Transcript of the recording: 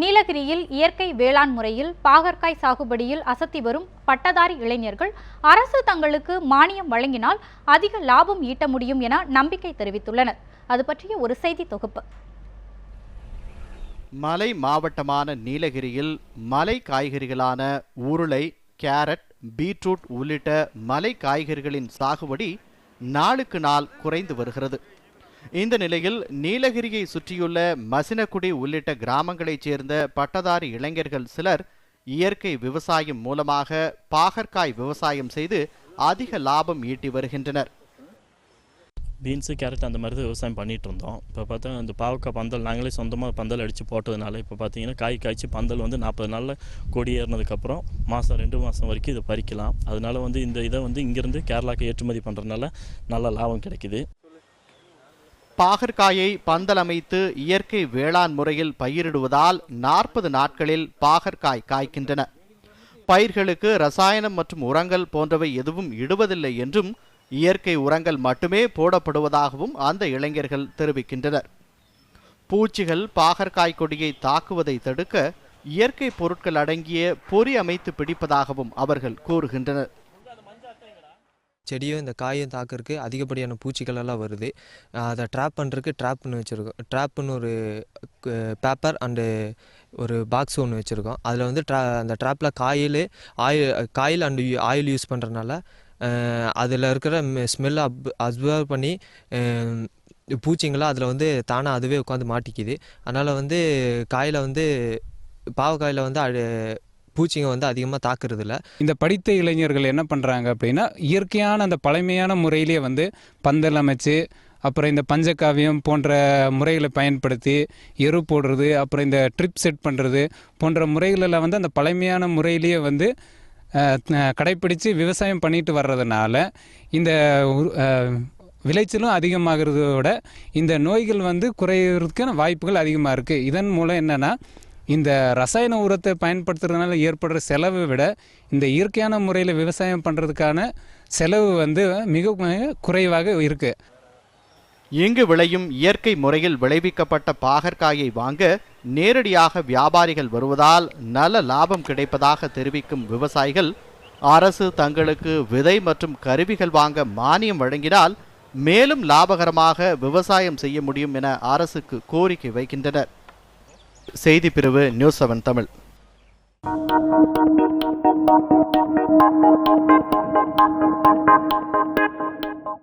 நீலகிரியில் இயற்கை வேளாண் முறையில் பாகற்காய் சாகுபடியில் அசத்தி வரும் பட்டதாரி இளைஞர்கள் அரசு தங்களுக்கு மானியம் வழங்கினால் அதிக லாபம் ஈட்ட முடியும் என நம்பிக்கை தெரிவித்துள்ளனர். அது பற்றிய ஒரு செய்தி தொகுப்பு. மலை மாவட்டமான நீலகிரியில் மலை காய்கறிகளான உருளை கேரட் பீட்ரூட் உள்ளிட்ட மலை காய்கறிகளின் சாகுபடி நாளுக்கு நாள் குறைந்து வருகிறது. இந்த நிலையில் நீலகிரியை சுற்றியுள்ள மசினகுடி உள்ளிட்ட கிராமங்களைச் சேர்ந்த பட்டதாரி இளைஞர்கள் சிலர் இயற்கை விவசாயம் மூலமாக பாகற்காய் விவசாயம் செய்து அதிக லாபம் ஈட்டி வருகின்றனர். பீன்ஸு கேரட் அந்த மாதிரி தான் விவசாயம் பண்ணிகிட்டு இருந்தோம். இப்போ பார்த்தா இந்த பாவக்காய் பந்தல் நாங்களே சொந்தமாக பந்தல் அடித்து போட்டதுனால இப்போ பார்த்தீங்கன்னா காய் காய்ச்சி பந்தல் வந்து நாற்பது நாளில் கொடி ஏறினதுக்கப்புறம் மாதம் ரெண்டு மாதம் வரைக்கும் இதை பறிக்கலாம். அதனால வந்து இந்த இதை வந்து இங்கேருந்து கேரளாக்கு ஏற்றுமதி பண்ணுறதுனால நல்ல லாபம் கிடைக்குது. பாகற்காயை பந்தலமைத்து இயற்கை வேளாண் முறையில் பயிரிடுவதால் நாற்பது நாட்களில் பாகற்காய் காய்க்கின்றன. பயிர்களுக்கு ரசாயனம் மற்றும் உரங்கள் போன்றவை எதுவும் இடுவதில்லை என்றும் இயற்கை உரங்கள் மட்டுமே போடப்படுவதாகவும் அந்த இளைஞர்கள் தெரிவிக்கின்றனர். பூச்சிகள் பாகற்காய் கொடியை தாக்குவதை தடுக்க இயற்கை பொருட்கள் அடங்கிய பொறி அமைத்து பிடிப்பதாகவும் அவர்கள் கூறுகின்றனர். செடியும் இந்த காயும் தாக்கிறதுக்கு அதிகப்படியான பூச்சிகள் எல்லாம் வருது அதை ட்ராப் பண்ணுறதுக்கு ட்ராப்னு வச்சுருக்கோம். ட்ராப்னு ஒரு பேப்பர் அண்டு ஒரு பாக்ஸ் ஒன்று வச்சுருக்கோம். அதில் வந்து ட்ரா அந்த ட்ராப்பில் coil oil coil and oil use பண்ணுறனால அதில் இருக்கிற ஸ்மெல்லை அப் அப்சர்வ் பண்ணி பூச்சிங்களாம் அதில் வந்து தானாக அதுவே உட்காந்து மாட்டிக்குது. அதனால் வந்து காயில் வந்து பாவக்காயில் வந்து அழ- பூச்சிங்க வந்து அதிகமாக தாக்குறதில்ல. இந்த படித்த இளைஞர்கள் என்ன பண்ணுறாங்க அப்படின்னா இயற்கையான அந்த பழமையான முறையிலேயே வந்து பந்தல் அமைச்சு அப்புறம் இந்த பஞ்சகாவியம் போன்ற முறைகளை பயன்படுத்தி எரு போடுறது அப்புறம் இந்த ட்ரிப் செட் பண்ணுறது போன்ற முறைகளெல்லாம் வந்து அந்த பழமையான முறையிலேயே வந்து கடைப்பிடித்து விவசாயம் பண்ணிட்டு வர்றதுனால இந்த விளைச்சலும் அதிகமாகிறதோட இந்த நோய்கள் வந்து குறையிறதுக்கான வாய்ப்புகள் அதிகமாக இருக்குது இதன் மூலம் என்னென்னா இந்த ரசாயன உரத்தை பயன்படுத்துறதுனால ஏற்படுற செலவை விட இந்த இயற்கையான முறையில் விவசாயம் பண்ணுறதுக்கான செலவு வந்து மிக குறைவாக இருக்குது இங்கு விளையும் இயற்கை முறையில் விளைவிக்கப்பட்ட பாகற்காயை வாங்க நேரடியாக வியாபாரிகள் வருவதால் நல்ல லாபம் கிடைப்பதாக தெரிவிக்கும் விவசாயிகள் அரசு தங்களுக்கு விதை மற்றும் கருவிகள் வாங்க மானியம் வழங்கினால் மேலும் லாபகரமாக விவசாயம் செய்ய முடியும் என அரசுக்கு கோரிக்கை வைக்கின்றனர். செய்தி பிரிவு நியூஸ் செவன் தமிழ்.